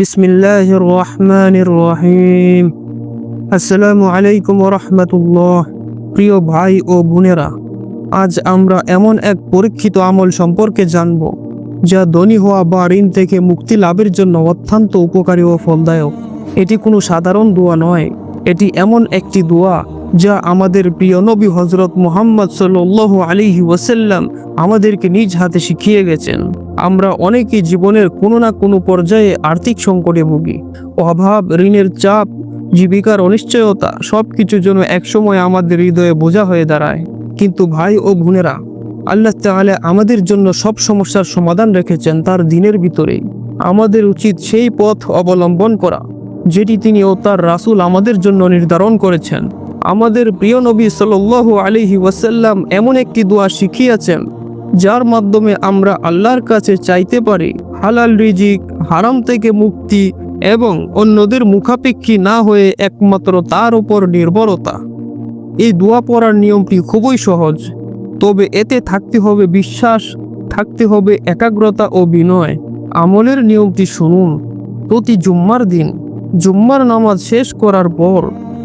বিসমিল্লাহির রহমানির রহিম আসসালামু আলাইকুম রহমতুল্লাহ প্রিয় ভাই ও বোনেরা, আজ আমরা এমন এক পরীক্ষিত আমল সম্পর্কে জানব, যা ধনী হওয়া বা ঋণ থেকে মুক্তি লাভের জন্য অত্যন্ত উপকারী ও ফলদায়ক। এটি কোনো সাধারণ দোয়া নয়, এটি এমন একটি দোয়া যা আমাদের প্রিয় নবী হজরত মুহাম্মদ সাল্লাহ আলিহি ওয়াসাল্লাম আমাদেরকে নিজ হাতে শিখিয়ে গেছেন। আমরা অনেকেই জীবনের কোনো না কোনো পর্যায়ে আর্থিক সংকটে ভুগি। অভাব, ঋণের চাপ, জীবিকার অনিশ্চয়তা সব কিছু যেন একসময় আমাদের হৃদয়ে বোঝা হয়ে দাঁড়ায়। কিন্তু ভাই ও বোনেরা, আল্লাহ তাআলা আমাদের জন্য সব সমস্যার সমাধান রেখেছেন তার দিনের ভিতরেই। আমাদের উচিত সেই পথ অবলম্বন করা, যেটি তিনি ও তার রাসূল আমাদের জন্য নির্ধারণ করেছেন। আমাদের প্রিয় নবী সাল্লাল্লাহু আলাইহি ওয়াসাল্লাম এমন একটি দোয়া শিখিয়েছেন, যার মাধ্যমে আমরা আল্লাহর কাছে চাইতে পারি হালাল রিজিক, হারাম থেকে মুক্তি এবং অন্যদের মুখাপেক্ষী না হয়ে একমাত্র তার উপর নির্ভরতা। এই দোয়া পড়ার নিয়মটি খুবই সহজ, তবে এতে থাকতে হবে বিশ্বাস, থাকতে হবে একাগ্রতা ও বিনয়। আমলের নিয়মটি শুনুন। প্রতি জুম্মার দিন, জুম্মার নামাজ শেষ করার পর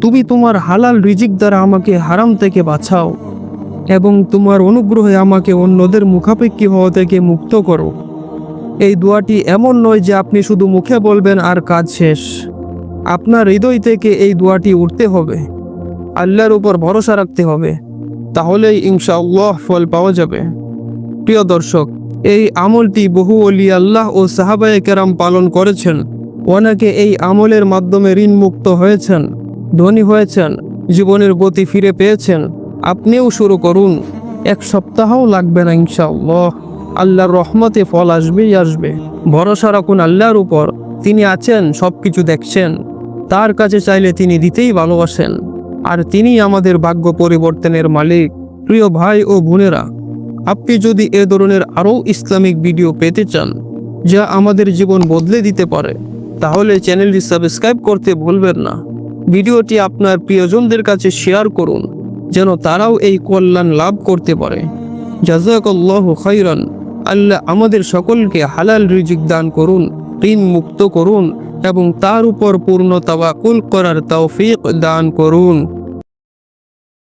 তুমি তোমার হালাল রিজিক দ্বারা আমাকে হারাম থেকে বাঁচাও এবং তোমার অনুগ্রহে আমাকে অন্যদের মুখাপেক্ষী হওয়া থেকে মুক্ত করো। এই দোয়াটি এমন নয় যে আপনি শুধু মুখে বলবেন আর কাজ শেষ। আপনার হৃদয় থেকে এই দোয়াটি উঠতে হবে। আল্লাহর উপর ভরসা রাখতে হবে। তাহলেই ইনশাআল্লাহ ফল পাওয়া যাবে। প্রিয় দর্শক, এই আমলটি বহু অলি আল্লাহ ও সাহাবায়ে কেরাম পালন করেছেন। অনেকে এই আমলের মাধ্যমে ঋণ মুক্ত হয়েছেন। ধনী হয়েছেন, জীবনের গতি ফিরে পেয়েছেন, আপনিও শুরু করুন। এক সপ্তাহও লাগবে না ইনশাআল্লাহ। আল্লাহর রহমতে ফল আসবেই আসবে। ভরসা রাখুন আল্লাহর উপর। তিনি আছেন সব কিছু দেখছেন। তার কাছে চাইলে তিনি দিতেই ভালোবাসেন। আর তিনি আমাদের ভাগ্য পরিবর্তনের মালিক। প্রিয় ভাই ও বোনেরা, আপনি যদি এ ধরনের আরও ইসলামিক ভিডিও পেতে চান, যা আমাদের জীবন বদলে দিতে পারে, তাহলে চ্যানেলটি সাবস্ক্রাইব করতে ভুলবেন না। ভিডিওটি আপনার প্রিয়জনদের কাছে শেয়ার করুন, যেন তারাও এই কল্যাণ লাভ করতে পারে। জাজাকল্লাহ খৈরন আল্লাহ আমাদের সকলকে হালাল রিজিক দান করুন, ঋণ মুক্ত করুন এবং তার উপর পূর্ণ তাওয়াকুল করার তৌফিক দান করুন।